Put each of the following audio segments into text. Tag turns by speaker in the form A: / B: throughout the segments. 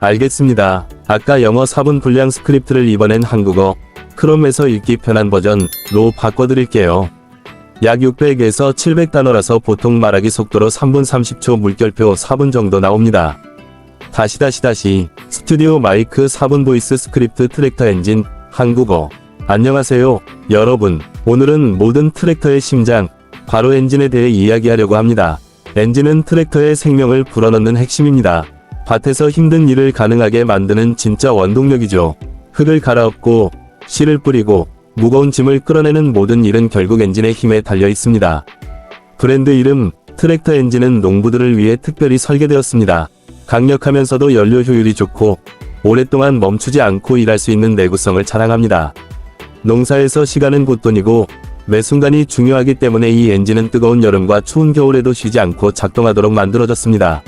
A: 알겠습니다. 아까 영어 4분 분량 스크립트를 이번엔 한국어 크롬에서 읽기 편한 버전로 바꿔드릴게요. 약 600에서 700단어라서 보통 말하기 속도로 3분 30초 물결표 4분 정도 나옵니다. 다시 다시 다시 스튜디오 마이크 4분 보이스 스크립트 트랙터 엔진 한국어 안녕하세요 여러분 오늘은 모든 트랙터의 심장 바로 엔진에 대해 이야기하려고 합니다. 엔진은 트랙터의 생명을 불어넣는 핵심입니다. 밭에서 힘든 일을 가능하게 만드는 진짜 원동력이죠. 흙을 갈아엎고 씨를 뿌리고 무거운 짐을 끌어내는 모든 일은 결국 엔진의 힘에 달려 있습니다. 브랜드 이름 트랙터 엔진은 농부들을 위해 특별히 설계되었습니다. 강력하면서도 연료 효율이 좋고 오랫동안 멈추지 않고 일할 수 있는 내구성을 자랑합니다. 농사에서 시간은 곧돈이고 매 순간이 중요하기 때문에 이 엔진은 뜨거운 여름과 추운 겨울에도 쉬지 않고 작동하도록 만들어졌습니다.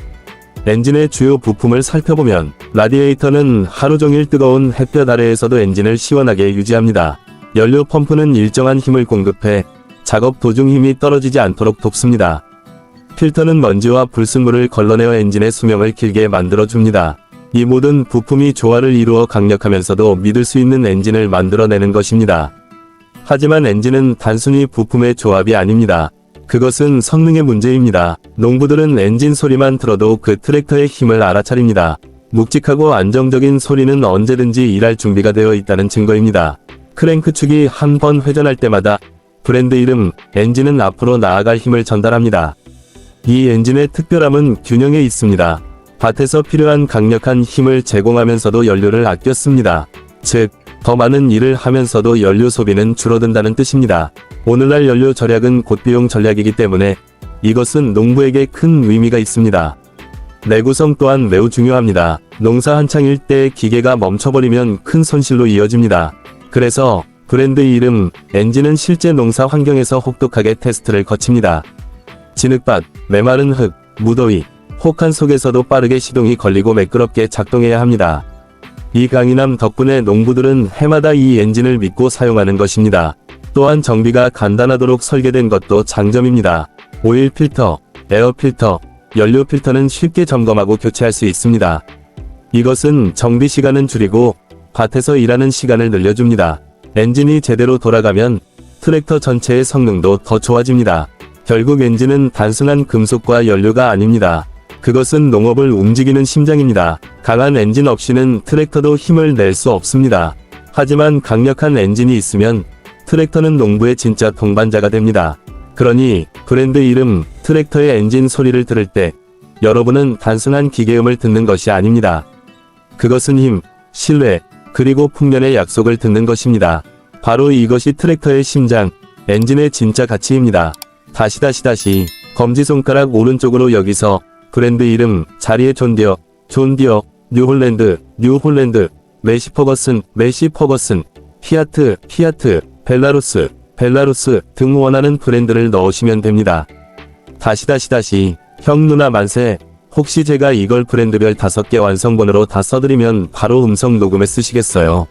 A: 엔진의 주요 부품을 살펴보면 라디에이터는 하루 종일 뜨거운 햇볕 아래에서도 엔진을 시원하게 유지합니다. 연료 펌프는 일정한 힘을 공급해 작업 도중 힘이 떨어지지 않도록 돕습니다. 필터는 먼지와 불순물을 걸러내어 엔진의 수명을 길게 만들어줍니다. 이 모든 부품이 조화를 이루어 강력하면서도 믿을 수 있는 엔진을 만들어내는 것입니다. 하지만 엔진은 단순히 부품의 조합이 아닙니다. 그것은 성능의 문제입니다. 농부들은 엔진 소리만 들어도 그 트랙터의 힘을 알아차립니다. 묵직하고 안정적인 소리는 언제든지 일할 준비가 되어 있다는 증거입니다. 크랭크 축이 한 번 회전할 때마다 브랜드 이름 엔진은 앞으로 나아갈 힘을 전달합니다. 이 엔진의 특별함은 균형에 있습니다. 밭에서 필요한 강력한 힘을 제공하면서도 연료를 아껴 씁니다. 즉, 더 많은 일을 하면서도 연료 소비는 줄어든다는 뜻입니다. 오늘날 연료 절약은 곧 비용 전략이기 때문에 이것은 농부에게 큰 의미가 있습니다. 내구성 또한 매우 중요합니다. 농사 한창일 때 기계가 멈춰버리면 큰 손실로 이어집니다. 그래서 브랜드 이름 엔진은 실제 농사 환경에서 혹독하게 테스트를 거칩니다. 진흙밭, 메마른 흙, 무더위, 혹한 속에서도 빠르게 시동이 걸리고 매끄럽게 작동해야 합니다. 이 강인함 덕분에 농부들은 해마다 이 엔진을 믿고 사용하는 것입니다. 또한 정비가 간단하도록 설계된 것도 장점입니다. 오일 필터, 에어 필터, 연료 필터는 쉽게 점검하고 교체할 수 있습니다. 이것은 정비 시간은 줄이고 밭에서 일하는 시간을 늘려줍니다. 엔진이 제대로 돌아가면 트랙터 전체의 성능도 더 좋아집니다. 결국 엔진은 단순한 금속과 연료가 아닙니다. 그것은 농업을 움직이는 심장입니다. 강한 엔진 없이는 트랙터도 힘을 낼 수 없습니다. 하지만 강력한 엔진이 있으면 트랙터는 농부의 진짜 동반자가 됩니다. 그러니 브랜드 이름 트랙터의 엔진 소리를 들을 때 여러분은 단순한 기계음을 듣는 것이 아닙니다. 그것은 힘, 신뢰, 그리고 풍년의 약속을 듣는 것입니다. 바로 이것이 트랙터의 심장, 엔진의 진짜 가치입니다. 다시 다시 다시 검지손가락 오른쪽으로 여기서 브랜드 이름 자리에 존디어, 존디어, 뉴홀랜드, 뉴홀랜드, 메시 퍼거슨, 메시 퍼거슨, 피아트, 피아트, 벨라루스, 벨라루스 등 원하는 브랜드를 넣으시면 됩니다. 다시 다시 다시 형 누나 만세 혹시 제가 이걸 브랜드별 5개 완성본으로 다 써드리면 바로 음성 녹음에 쓰시겠어요?